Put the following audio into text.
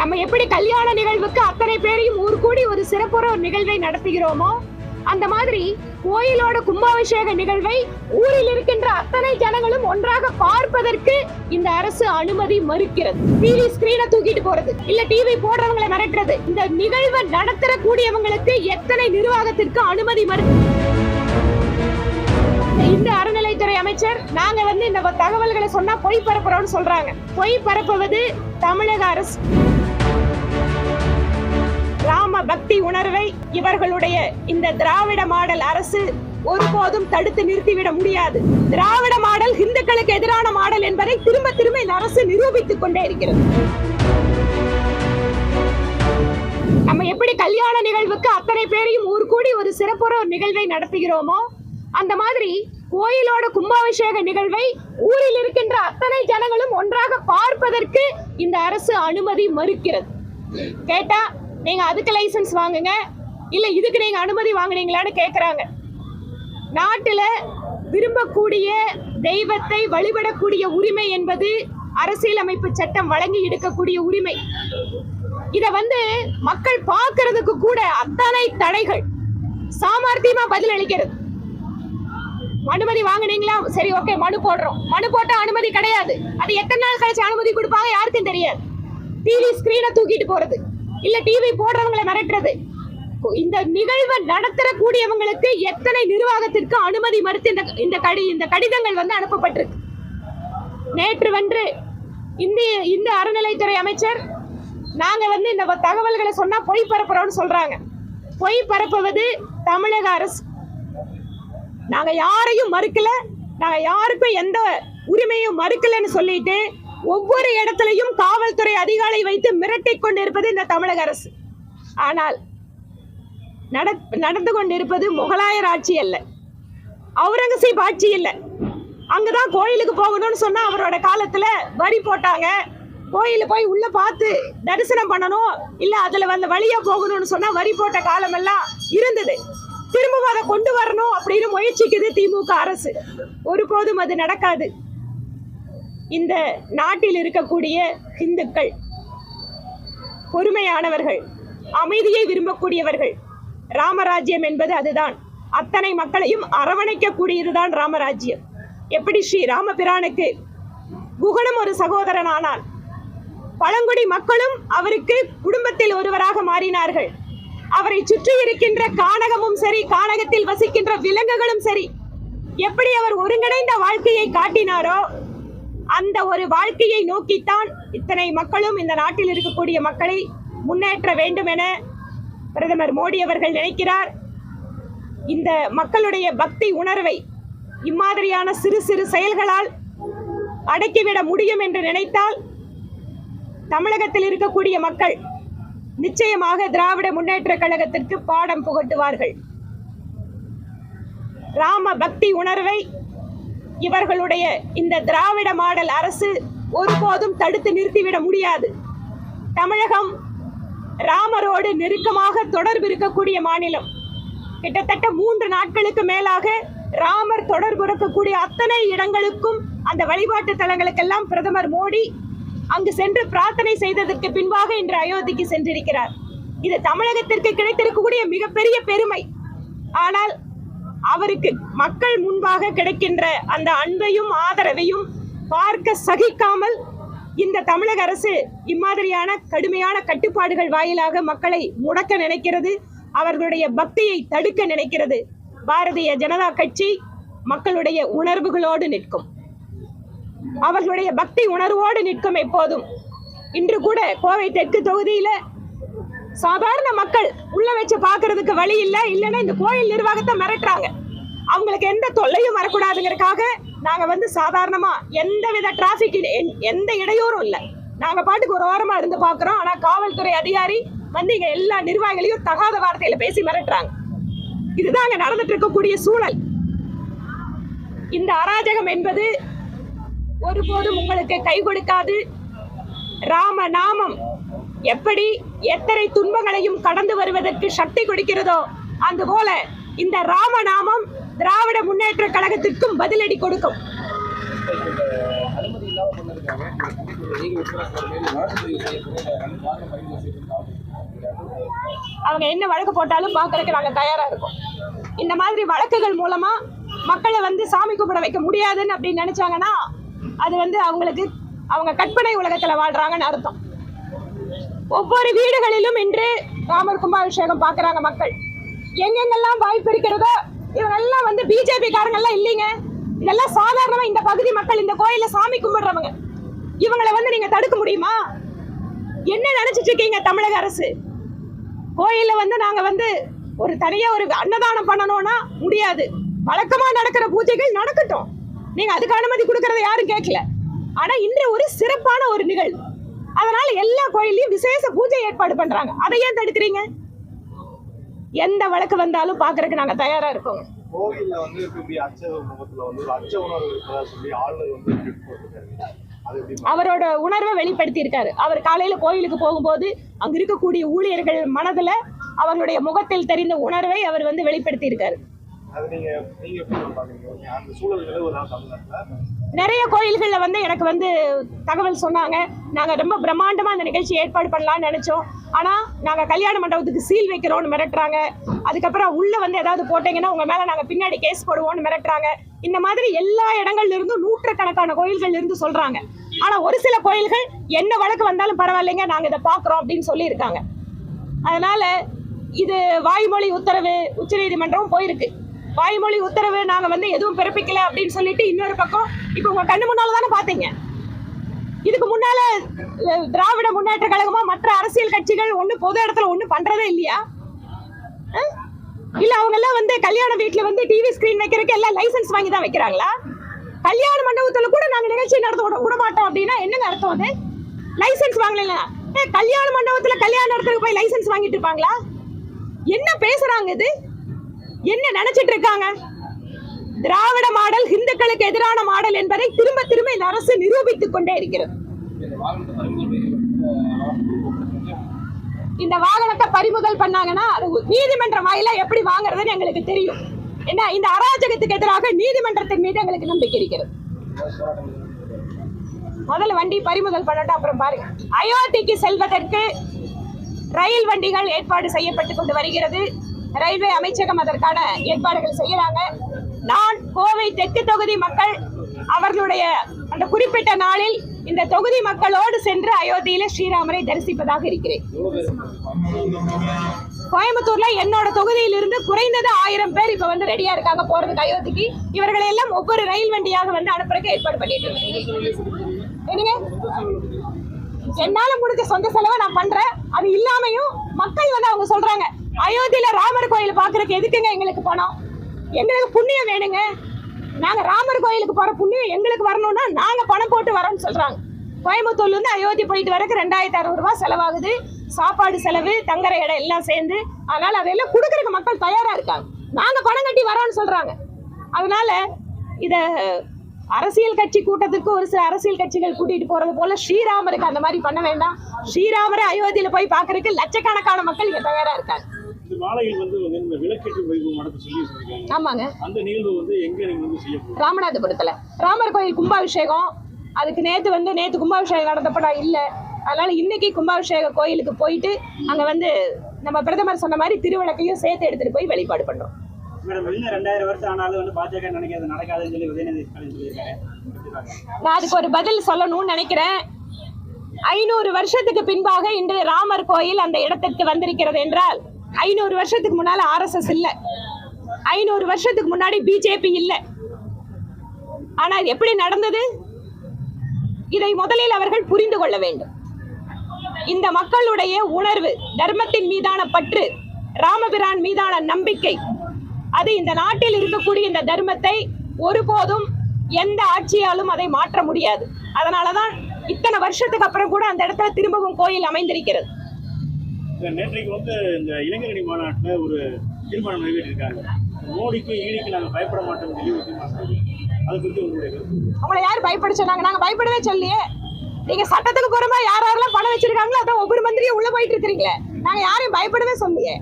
நம்ம எப்படி கல்யாண நிகழ்வுக்கு அத்தனை பேரையும் ஊர் கூடி ஒரு சிறப்புற ஒரு நிகழ்வை நடத்துகிறோமோ அந்த மாதிரி கோயிலோட கும்பாபிஷேக நிகழ்வை ஊரில் இருக்கின்ற அத்தனை ஜனங்களும் ஒன்றாக பார்ப்பதற்கு இந்த அரசு அனுமதி மறுக்கிறது. டிவி ஸ்கிரீனை தூக்கிட்டு போறது. இல்ல டிவி போடுறவங்களை மிரட்டுறது. இந்த நிகழ்வை நடத்தற கூடியவங்களுக்கு எத்தனை நிர்வாகத்திற்கு அனுமதி மறு இந்த அறநிலைத்துறை அமைச்சர் நாங்க வந்து இந்த தகவல்களை சொன்னா பொய் பரப்புறோம்னு சொல்றாங்க. பொய் பரப்புவது தமிழக அரசு. பக்தி உணர்வை இவர்களுடைய இந்த திராவிட மாடல் அரசு ஒருபோதும் தடுத்து நிறுத்திவிட முடியாது. திராவிட மாடல் இந்துக்களுக்கு எதிரான மாடல் என்பதை திரும்ப திரும்ப இந்த அரசு நிரூபித்துக் கொண்டே இருக்கிறது. நம்ம எப்படி கல்யாண நிகழ்வுக்கு அத்தனை பேரையும் ஊர் கூடி ஒரு சிறப்புற ஒரு நிகழ்வை நடத்துகிறோமோ அந்த மாதிரி கோயிலோட கும்பாபிஷேக நிகழ்வை ஊரில் இருக்கின்ற அத்தனை ஜனங்களும் ஒன்றாக பார்ப்பதற்கு இந்த அரசு அனுமதி மறுக்கிறது. கேட்டா நீங்கள் அதுக்கு லைசன்ஸ் வாங்குங்க. இல்லை இதுக்கு நீங்கள் அனுமதி வாங்குனீங்களான்னு கேட்குறாங்க நாட்டில் விரும்பக்கூடிய தெய்வத்தை வழிபடக்கூடிய உரிமை என்பது அரசியலமைப்பு சட்டம் வழங்கி எடுக்கக்கூடிய உரிமை. இதை வந்து மக்கள் பார்க்கறதுக்கு கூட அத்தனை தடைகள். சாமர்த்தியமா பதில் அளிக்கிறது. அனுமதி வாங்கினீங்களா? சரி ஓகே மனு போடுறோம். மனு போட்டா அனுமதி கிடையாது. அது எத்தனை நாள் கழிச்சு அனுமதி கொடுப்பாங்க யாருக்கும் தெரியாது. டிவி ஸ்கிரீனை தூக்கிட்டு போறது. இல்ல டிவி போடுறவங்களை மிரட்டுறது. இந்த நிகழ்வை நடத்தறக்கூடியவங்களுக்கு எத்தனை நிர்வாகத்திற்கு அனுமதி மறுத்து இந்த இந்த கடி இந்த கடிதங்கள் வந்து அனுப்பப்பட்டிருக்கு. நேற்று வென்று இந்திய இந்த அறநிலைத்துறை அமைச்சர் நாங்க வந்து இந்த தகவல்களை சொன்னா பொய் பரப்புறோம்னு சொல்றாங்க. பொய் பரப்புவது தமிழக அரசு. நாங்க யாரையும் மறுக்கல. நாங்க யாருக்கும் எந்த உரிமையும் மறுக்கலன்னு சொல்லிட்டு ஒவ்வொரு இடத்துலையும் காவல்துறை அதிகாரி வைத்து மிரட்டிக் கொண்டிருப்பது இந்த தமிழக அரசு. ஆனால் நடந்து கொண்டிருப்பது முகலாயர் ஆட்சி அல்ல. அவுரங்கசீப் ஆட்சி இல்லை. அங்கதான் கோயிலுக்கு போகணும்னு சொன்னா அவரோட காலத்துல வரி போட்டாங்க. கோயில போய் உள்ள பார்த்து தரிசனம் பண்ணணும். இல்ல அதுல வந்த வழியா போகணும்னு சொன்னா வரி போட்ட காலமெல்லாம் இருந்தது. திரும்பவும் அதை கொண்டு வரணும் அப்படின்னு முயற்சிக்குது திமுக அரசு. ஒருபோதும் அது நடக்காது. இந்த நாட்டில் இருக்கக்கூடிய இந்துக்கள் பொறுமையானவர்கள் அமைதியை விரும்பக்கூடியவர்கள் ராமராஜ்யம் என்பது அதுதான். அத்தனை மக்களையும் அரவணைக்கக்கூடியதுதான் ராமராஜ்யம். எப்படி ஸ்ரீ ராமபிரானுக்கு குகனும் ஒரு சகோதரன் ஆனான் பழங்குடி மக்களும் அவருக்கு குடும்பத்தில் ஒருவராக மாறினார்கள். அவரை சுற்றி இருக்கின்ற கானகமும் சரி கானகத்தில் வசிக்கின்ற விலங்குகளும் சரி எப்படி அவர் ஒருங்கிணைந்த வாழ்க்கையை காட்டினாரோ அந்த ஒரு வாழ்க்கையை நோக்கித்தான் இத்தனை மக்களும் இந்த நாட்டில் இருக்கக்கூடிய மக்களை முன்னேற்ற வேண்டும் என பிரதமர் மோடி அவர்கள் நினைக்கிறார். இந்த மக்களுடைய பக்தி உணர்வை இம்மாதிரியான சிறு சிறு செயல்களால் அடக்கிவிட முடியும் என்று நினைத்தால் தமிழகத்தில் இருக்கக்கூடிய மக்கள் நிச்சயமாக திராவிட முன்னேற்ற கழகத்திற்கு பாடம் புகட்டுவார்கள். ராம பக்தி உணர்வை இவர்களுடைய இந்த திராவிட மாடல் அரசு ஒருபோதும் தடுத்து நிறுத்திவிட முடியாது. தமிழகம் ராமரோடு நெருக்கமாக தொடர்பு இருக்கக்கூடிய மாநிலம். கிட்டத்தட்ட மூன்று நாட்களுக்கு மேலாக ராமர் தொடர்பு இருக்கக்கூடிய அத்தனை இடங்களுக்கும் அந்த வழிபாட்டு தலங்களுக்கெல்லாம் பிரதமர் மோடி அங்கு சென்று பிரார்த்தனை செய்ததற்கு பின்பாக இன்று அயோத்திக்கு சென்றிருக்கிறார். இது தமிழகத்திற்கு கிடைத்திருக்கக்கூடிய மிகப்பெரிய பெருமை. ஆனால் அவருக்கு மக்கள் முன்பாக கிடைக்கின்ற அந்த அன்பையும் ஆதரவையும் பார்க்க சகிக்காமல் இந்த தமிழக அரசு இம்மாதிரியான கடுமையான கட்டுப்பாடுகள் வாயிலாக மக்களை முடக்க நினைக்கிறது அவர்களுடைய பக்தியை தடுக்க நினைக்கிறது. பாரதிய ஜனதா கட்சி மக்களுடைய உணர்வுகளோடு நிற்கும். அவர்களுடைய பக்தி உணர்வோடு நிற்கும் எப்போதும். இன்று கூட கோவை தெற்கு தொகுதியில சாதாரண மக்கள் உள்ள வச்சு பாக்குறதுக்கு வழி இல்ல இல்லைன்னா இந்த கோயில் நிர்வாகத்தை மிரட்டுறாங்க. அவங்களுக்கு எந்த தொல்லையும் வரக்கூடாதுங்கிறதுக்காக நாங்க வந்து சாதாரணமா எந்த வித டிராபிக் எந்த இடையூறும் இல்லை. நாங்க பாட்டுக்கு ஒரு ஓரமா இருந்து பாக்குறோம் ஆனா காவல்துறை அதிகாரி வந்து இங்க எல்லா நிர்வாகிகளையும் தகாத வார்த்தையில பேசி மிரட்டுறாங்க. இதுதான் அங்க நடந்துட்டு இருக்கக்கூடிய சூழல். இந்த அராஜகம் என்பது ஒருபோதும் உங்களுக்கு கை கொடுக்காது. ராம நாமம் எப்படி எத்தனை துன்பங்களையும் கடந்து வருவதற்கு சக்தி கொடுக்கிறதோ அதுபோல இந்த ராம நாமம் திராவிட முன்னேற்ற கழகத்திற்கும் பதிலடி கொடுக்கும். அவங்க என்ன வழக்கு போட்டாலும் பார்க்கறதுக்கு நாங்கள் தயாரா இருக்கோம். இந்த மாதிரி வழக்குகள் மூலமா மக்களை வந்து சாமி கும்பிட வைக்க முடியாதுன்னு அப்படின்னு நினைச்சாங்கன்னா அது வந்து அவங்களுக்கு அவங்க கற்பனை உலகத்துல வாழ்றாங்கன்னு அர்த்தம். ஒவ்வொரு வீடுகளிலும் இன்று ராமர் கும்பாபிஷேகம் பார்க்குறாங்க மக்கள். எங்கெங்கெல்லாம் வாய்ப்பு இருக்கிறதோ இவங்கெல்லாம் வந்து பிஜேபி காரங்கெல்லாம் இல்லைங்க. இதெல்லாம் சாதாரணமாக இந்த பகுதி மக்கள் இந்த கோயிலில் சாமி கும்பிடுறவங்க. இவங்களை வந்து நீங்கள் தடுக்க முடியுமா? என்ன நினச்சிட்டு இருக்கீங்க தமிழக அரசு? கோயிலில் வந்து நாங்கள் வந்து ஒரு தனியாக ஒரு அன்னதானம் பண்ணணும்னா முடியாது. வழக்கமாக நடக்கிற பூஜைகள் நடக்கட்டும். நீங்கள் அதுக்கு அனுமதி கொடுக்கறத யாரும் கேட்கல. ஆனால் இன்று ஒரு சிறப்பான ஒரு நிகழ்வு. அதனால எல்லா கோயில்லையும் விசேஷ பூஜை ஏற்பாடு பண்றாங்க. அதை ஏன் தடுக்கிறீங்க? எந்த வழக்கு வந்தாலும் பாக்குறதுக்கு நாங்க தயாரா இருக்கோங்க கோவில்ல வந்து இருக்கக்கூடிய அச்ச முகத்துல வந்து ஒரு அச்ச உணர்வு இருக்கிறதா சொல்லி ஆளுநர் வந்து அவரோட உணர்வை வெளிப்படுத்தி இருக்காரு அவர் காலையில கோயிலுக்கு போகும்போது அங்க இருக்கக்கூடிய ஊழியர்கள் மனதுல அவங்களுடைய முகத்தில் தெரிந்த உணர்வை அவர் வந்து வெளிப்படுத்தி இருக்காரு அது நீங்க நீங்க எப்படி பாக்குறீங்க அந்த சூழல் நிலவுதா தமிழ்நாட்டுல நிறைய கோயில்களில் வந்து எனக்கு வந்து தகவல் சொன்னாங்க. நாங்கள் ரொம்ப பிரம்மாண்டமாக அந்த நிகழ்ச்சி ஏற்பாடு பண்ணலாம்னு நினச்சோம். ஆனால் நாங்கள் கல்யாண மண்டபத்துக்கு சீல் வைக்கிறோம்னு மிரட்டுறாங்க. அதுக்கப்புறம் உள்ளே வந்து ஏதாவது போட்டிங்கன்னா உங்கள் மேலே நாங்கள் பின்னாடி கேஸ் போடுவோம்னு மிரட்டுறாங்க. இந்த மாதிரி எல்லா இடங்கள்ல இருந்தும் நூற்றுக்கணக்கான கோயில்கள் இருந்து சொல்கிறாங்க ஆனால் ஒரு சில கோயில்கள் என்ன வழக்கு வந்தாலும் பரவாயில்லைங்க நாங்கள் இதை பார்க்குறோம் அப்படின்னு சொல்லியிருக்காங்க. அதனால் இது வாய்மொழி உத்தரவு உச்சநீதிமன்றம் போயிருக்கு. வாய்மொழி உத்தரவு நாங்க வந்து எதுவும் பிறப்பிக்கல அப்படின்னு சொல்லிட்டு இன்னொரு பக்கம் இப்போ உங்க கண்ணு முன்னால தானே பாத்தீங்க? இதுக்கு முன்னால திராவிட முன்னேற்ற கழகமா மற்ற அரசியல் கட்சிகள் ஒண்ணு பொது இடத்துல ஒண்ணு பண்றதே இல்லையா? இல்ல அவங்க எல்லாம் வந்து கல்யாண வீட்டுல வந்து டிவி ஸ்கிரீன் வைக்கிறதுக்கு எல்லாம் லைசென்ஸ் வாங்கி தான் வைக்கிறாங்களா? கல்யாண மண்டபத்துல கூட நாங்க நிகழ்ச்சி நடத்த விட விட மாட்டோம் அப்படின்னா என்னங்க அர்த்தம் அது? லைசென்ஸ் வாங்கல கல்யாண மண்டபத்துல கல்யாண நடத்துறதுக்கு போய் லைசென்ஸ் வாங்கிட்டு இருப்பாங்களா? என்ன பேசுறாங்க இது? என்ன நினைச்சிட்டு இருக்காங்க திராவிட மாடல் இந்துக்களுக்கு எதிரான மாடல் என்பதை திரும்ப திரும்ப இந்த அரசு நிரூபித்துக் கொண்டே இருக்கிறது. இந்த வாகனத்தை பறிமுதல் இந்த வாகனத்தை பறிமுதல் பண்ணாங்கன்னா அது நீதிமன்றம் வாயிலா எப்படி வாங்குறதுன்னு எங்களுக்கு தெரியும். என்ன இந்த அராஜகத்துக்கு எதிராக நீதிமன்றத்தின் மீது எங்களுக்கு நம்பிக்கை இருக்கிறது. முதல்ல வண்டி பறிமுதல் பண்ணட்டும் அப்புறம் பாருங்க. அயோத்திக்கு செல்வதற்கு ரயில் வண்டிகள் ஏற்பாடு செய்யப்பட்டு கொண்டு வருகிறது. ரயில்வே அமைச்சகம் அதற்கான ஏற்பாடுகள் செய்யறாங்க. நான் கோவை தெற்கு தொகுதி மக்கள் அவர்களுடைய அந்த குறிப்பிட்ட நாளில் இந்த தொகுதி மக்களோடு சென்று அயோத்தியில ஸ்ரீராமரை தரிசிப்பதாக இருக்கிறேன். கோயம்புத்தூர்ல என்னோட தொகுதியில் இருந்து குறைந்தது ஆயிரம் பேர் இப்ப வந்து ரெடியா இருக்காங்க போறதுக்கு அயோத்திக்கு. இவர்களை எல்லாம் ஒவ்வொரு ரயில் வண்டியாக வந்து அனுப்புறதுக்கு ஏற்பாடு பண்ணிட்டு இருக்கேன். என்னங்க? என்னால முடிஞ்ச சொந்த செலவை நான் பண்றேன். அது இல்லாமையும் மக்கள் வந்து அவங்க சொல்றாங்க அயோத்தியில ராமர் கோயில் பாக்குறதுக்கு எதுக்குங்க எங்களுக்கு பணம்? எங்களுக்கு புண்ணியம் வேணுங்க. நாங்க ராமர் கோயிலுக்கு போற புண்ணியம் எங்களுக்கு வரணும்னா நாங்க பணம் போட்டு வரோம்னு சொல்றாங்க. கோயம்புத்தூர்ல இருந்து அயோத்தி போயிட்டு வரக்கு ரெண்டாயிரத்தி அறுபது ரூபாய் செலவாகுது. சாப்பாடு செலவு தங்குற இடம் எல்லாம் சேர்ந்து. அதனால அதையெல்லாம் கொடுக்கறக்கு மக்கள் தயாரா இருக்காங்க. நாங்க பணம் கட்டி வரோம்னு சொல்றாங்க. அதனால இத அரசியல் கட்சி கூட்டத்துக்கு ஒரு சில அரசியல் கட்சிகள் கூட்டிட்டு போறது போல ஸ்ரீராமருக்கு அந்த மாதிரி பண்ண வேண்டாம். ஸ்ரீராமரை அயோத்தியில போய் பாக்குறதுக்கு லட்சக்கணக்கான மக்கள் இங்க தயாரா இருக்காங்க. இந்த மாலையில் வந்து இந்த விளக்கேற்று வைபவம் நடத்த சொல்லி சொல்லியிருக்காங்க. ஆமாங்க. அந்த நிகழ்வு வந்து எங்க நீங்க வந்து செய்ய ராமநாதபுரத்துல. ராமர் கோயில் கும்பாபிஷேகம். அதுக்கு நேத்து வந்து நேத்து கும்பாபிஷேகம் நடந்தப்ப நான் இல்ல. அதனால இன்னைக்கு கும்பாபிஷேக கோயிலுக்கு போயிட்டு அங்க வந்து நம்ம பிரதமர் சொன்ன மாதிரி திருவிளக்கையும் சேர்த்து எடுத்துட்டு போய் வெளிப்பாடு பண்றோம். மேடம் இன்னும் ரெண்டாயிரம் வருஷம் ஆனாலும் வந்து பாஜக நினைக்கிறது? நடக்காதுன்னு சொல்லி உதயநிதி ஸ்டாலின் சொல்லியிருக்காரு. நான் அதுக்கு ஒரு பதில் சொல்லணும்னு நினைக்கிறேன். ஐநூறு வருஷத்துக்கு பின்பாக இன்று ராமர் கோயில் அந்த இடத்திற்கு வந்திருக்கிறது என்றால் ஐநூறு வருஷத்துக்கு முன்னால ஆர்எஸ்எஸ் இல்லை. ஐநூறு வருஷத்துக்கு முன்னாடி பிஜேபி இல்லை. ஆனா இது எப்படி நடந்தது? இதை முதலில் அவர்கள் புரிந்து கொள்ள வேண்டும். இந்த மக்களுடைய உணர்வு தர்மத்தின் மீதான பற்று ராமபிரான் மீதான நம்பிக்கை அது இந்த நாட்டில் இருக்கக்கூடிய இந்த தர்மத்தை ஒருபோதும் எந்த ஆட்சியாலும் அதை மாற்ற முடியாது. அதனாலதான் இத்தனை வருஷத்துக்கு அப்புறம் கூட அந்த இடத்துல திரும்பவும் கோயில் அமைந்திருக்கிறது. நேற்றைக்கு வந்து இந்த இளைஞரணி மாநாட்டில் ஒரு தீர்மானம் நிறைவேற்றிருக்காங்க. மோடிக்கு ஈடிக்கு நாங்கள் பயப்பட மாட்டோம் சொல்லி ஒரு தீர்மானம் அது குறித்து உங்களுடைய கருத்து? உங்களை யார் பயப்பட சொன்னாங்க? நாங்கள் பயப்படவே சொல்லியே நீங்க சட்டத்துக்கு புறமா யார் யாரெல்லாம் பணம் வச்சிருக்காங்களோ அதான் ஒவ்வொரு மந்திரியும் உள்ள போயிட்டு இருக்கிறீங்களே. நாங்க யாரையும் பயப்படவே சொல்லியே